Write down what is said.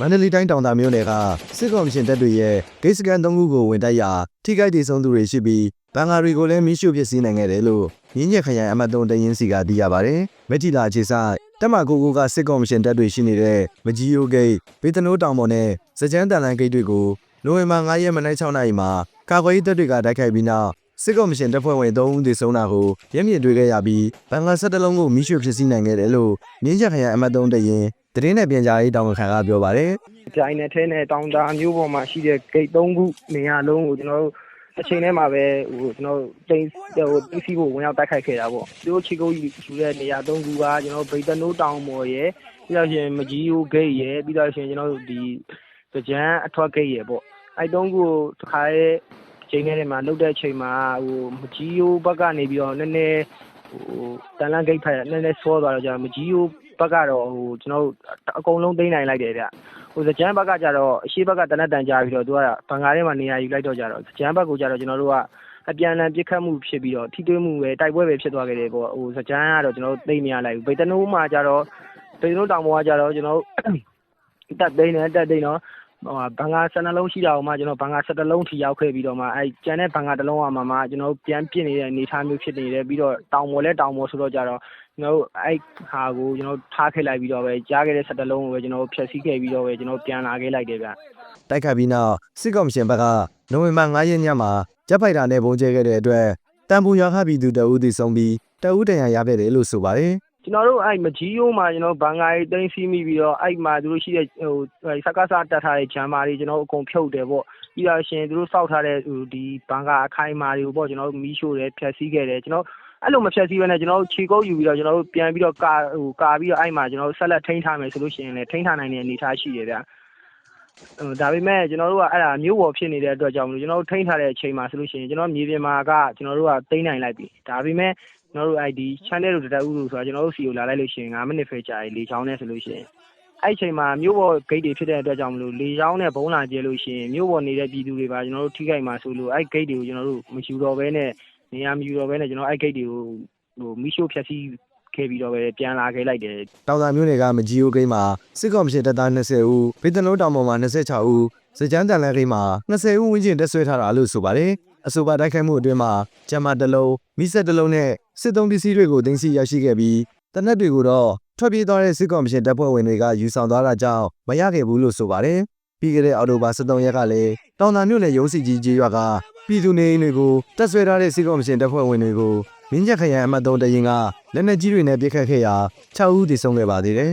မန္တလေးတိုင်းတောင်တာမြို့နယ်ကစစ်ကော်မရှင်တပ်တွေရဲ့ဂိတ်စကန်၃ခုကိုဝင်တိုက်ရာထိခိုက်ဒေဆုံးသူတွေရှိပြီးဘန်ဂါတွေကိုလည်းမိရှုဖြစ်စည်းနိုင်ခဲ့တယ်လို့ရင်းညက်ခရိုင်အမတ်တုံးတရင်စီကသိရပါတယ်။မက်တီလာအခြေဆိုင်တက်မကိုကိုကစစ်ကော်မရှင်တပ်တွေရှိနေတဲ့မကြီးယိုဂိတ်ဘေတနိုးတောင်ပေါ်နဲ့စကြမ်းတန်လန်ဂိတ်တွေကိုနိုဝင်ဘာ9ရက်မနက်6နာရီမှာကာကွယ်ရေးတပ်တွေကတိုက်ခိုက်ပြီးနောက် စစ်ကော်မရှင်တပ်ဖွဲ့ဝင်3ဦးသေဆုံးတာကိုမျက်မြင်တွေ့ခဲ့ရပြီးဘန်ဂါ17လုံးကိုမိရှုဖြစ်စည်းနိုင်ခဲ့တယ်လို့ရင်းညက်ခရိုင်အမတ်တုံးတရင်တရင်နဲ့ပြန်ကြားရေးတောင်ခံကပြောပါတယ်။ကြိုင်နဲ့ထဲနဲ့တောင်တာမျိုးပေါ်မှာရှိတဲ့ဂိတ်၃ခုနေရာလုံးကိုကျွန်တော်တို့အချိန်ထဲမှာပဲဟိုကျွန်တော်တို့တိန်းဟိုတိစီကိုဝင်ရောက်တိုက်ခိုက်ခဲ့တာပေါ့သူတို့ချီကုန်းယူတဲ့နေရာ၃ခုကကျွန်တော်တို့ဗိတ်တနိုးတောင်ပေါ်ရယ်ပြီးတော့ရှင်မကြီးယိုဂိတ်ရယ်ပြီးတော့ရှင်ကျွန်တော်တို့ဒီစကြမ်းအထွက်ဂိတ်ရယ်ပေါ့အဲ့၃ခုကိုတစ်ခါရဲ့ ချိန်ထဲမှာလုတ်တဲ့အချိန်မှာဟိုမကြီးယိုဘက်ကနေပြီးတော့နည်းနည်းဟိုတန်လန်းဂိတ်ဖက်နည်းနည်းဆောသွားတော့ကျွန်တော်မကြီးယိုဘက်ကတော့ဟိုကျွန်တော်တို့အကုန်လုံးသိမ်းနိုင်လိုက်တယ်ဗျဟိုစကြမ်းဘက်ကကြတော့အရှိဘက်ကတနက်တန်ကြပြီးတော့သူကဘန်ကားထဲမှာနေရာယူလိုက်တော့ကြတော့စကြမ်းဘက်ကိုကြတော့ကျွန်တော်တို့ကအပြန်အလှန်ပြစ်ခတ်မှုဖြစ်ပြီးတော့ထိတွေ့မှုပဲတိုက်ပွဲပဲဖြစ်သွားခဲ့တယ်ပေါ့ဟိုစကြမ်းကတော့ကျွန်တော်တို့သိမ့်မရလိုက်ဘူးဗေတနိုးမှာကြတော့ဗေတနိုးတောင်ပေါ်ကကြတော့ကျွန်တော်တို့တက်သိမ်းတယ်တက်သိမ်းတော့ဟို ဘန်ကာ12လုံးရှိတာဟိုမှာကျွန်တော်ဘန်ကာ17လုံးထိရောက်ခဲ့ပြီးတော့မှအဲကျန်တဲ့ဘန်ကာတစ်လုံးကမှမှကျွန်တော်တို့ပြန်ပြစ်နေတဲ့အနေအထားမျိုးဖြစ်နေတယ်ပြီးတော့တောင်ပေါ်လဲတောင်ပေါ်ဆိုတော့ကြတော့ကျွန်တော်တို့အဲ့ဟာကိုကျွန်တော်ထားခဲ့လိုက်ပြီးတော့ပဲကြားခဲ့တဲ့17လုံးကိုပဲကျွန်တော်တို့ဖြည့်ဆည်းခဲ့ပြီးတော့ပဲကျွန်တော်ပြန်လာခဲ့လိုက်တယ်ဗျတိုက်ခတ်ပြီးနောက်စစ်ကော်မရှင်ဘက်ကနိုဝင်ဘာ9ရက်ညမှာဂျက်ဖိုက်တာနဲ့ပုံကျဲခဲ့တဲ့အတွက်တန်ပူရွာခပြည်သူတအူးသိဆုံးပြီးတအူးတရန်ရခဲ့တယ်လို့ဆိုပါတယ် ကျွန်တော်တို့အဲ့မကြီးရိုးမှာကျွန်တော်ဘန်ဂါရီတင်းစီးမိပြီးတော့အဲ့မှာသူတို့ရှိတဲ့ဟိုစကားစားတက်ထားတဲ့ဂျမ်မာတွေကျွန်တော်တို့အကုန်ဖြုတ်တယ်ပေါ့ပြီးတော့ရှင်သူတို့စောက်ထားတဲ့ဟိုဒီဘန်ဂါအခိုင်မာတွေကိုပေါ့ကျွန်တော်တို့မီးရှို့တယ်ဖျက်ဆီးခဲ့တယ်ကျွန်တော်အဲ့လိုမဖြတ်စည်းဘဲနဲ့ကျွန်တော်တို့ခြေကုပ်ယူပြီးတော့ကျွန်တော်တို့ပြန်ပြီးတော့ကာဟိုကာပြီးတော့အဲ့မှာကျွန်တော်တို့ဆက်လက်ထိန်းထားမယ်ဆိုလို့ရှိရင်လည်းထိန်းထားနိုင်တဲ့အနေအထားရှိတယ်ဗျဟို ဒါပေမဲ့ကျွန်တော်တို့ကအဲ့ဒါမျိုးပေါ်ဖြစ်နေတဲ့အတွက်ကြောင့်မလို့ကျွန်တော်တို့ထိန်းထားတဲ့အချိန်မှာဆိုလို့ရှိရင်ကျွန်တော်မြေပြင်မှာကကျွန်တော်တို့ကသိမ်းနိုင်လိုက်ပြီဒါပေမဲ့ကျွန်တော်တို့ ID channel တို့တတက်ဦးလို့ဆိုတာကျွန်တော်တို့စီကိုလာလိုက်လို့ရှိရင်9မိနစ်ပဲကြာပြီလေချောင်းနဲ့ဆိုလို့ရှိရင်အဲ့ဒီချိန်မှာမြို့ပေါ်ဂိတ်တွေဖြစ်တဲ့အတွက်ကြောင့်မလို့လေချောင်းနဲ့ဘုံလာကျဲလို့ရှိရင်မြို့ပေါ်နေတဲ့ပြည်သူတွေပါကျွန်တော်တို့ထိခိုက်မှာဆိုလို့အဲ့ဂိတ်တွေကိုကျွန်တော်တို့မယူတော့ဘဲနဲ့နေရာမယူတော့ဘဲနဲ့ကျွန်တော်အဲ့ဂိတ်တွေကိုဟိုမီရှို့ဖြတ်စီး ခဲ့ပြီးတော့ပဲပြန်လာခဲ့လိုက်တယ်တောင်သာမြို့နယ်ကမကြီးယိုဂိမ်းမှာစစ်ကော်မရှင်တပ်သား20ဦးဘေတနိုးတောင်ပေါ်မှာ26ဦးစကြမ်းတန်လန်ဂိမ်းမှာ20ဦးဝန်းကျင်တက်ဆွဲထားတာလို့ဆိုပါတယ်အဆိုပါတိုက်ခိုက်မှုအတွင်းမှာဂျမ်မာတစ်လုံးမိဆက်တစ်လုံးနဲ့စစ်သုံးပစ္စည်းတွေကိုတင်စီရရှိခဲ့ပြီးတနက်တွေကိုတော့ထွက်ပြေးသွားတဲ့စစ်ကော်မရှင်တပ်ဖွဲ့ဝင်တွေကယူဆောင်သွားတာကြောင့်မရခဲ့ဘူးလို့ဆိုပါတယ်ပြီးခဲ့တဲ့အောက်တိုဘာ23ရက်ကလည်းတောင်သာမြို့နယ်ရုံးစီကြီးကျေးရွာကပြည်သူနေအိမ်တွေကိုတက်ဆွဲထားတဲ့စစ်ကော်မရှင်တပ်ဖွဲ့ဝင်တွေကို မင်းချက်ခရိုင်အမှတ်3တရင်ကလက်နက်ကြီးတွေနဲ့ပစ်ခတ်ခဲ့ရာ6ဦးသေဆုံးခဲ့ပါသေးတယ်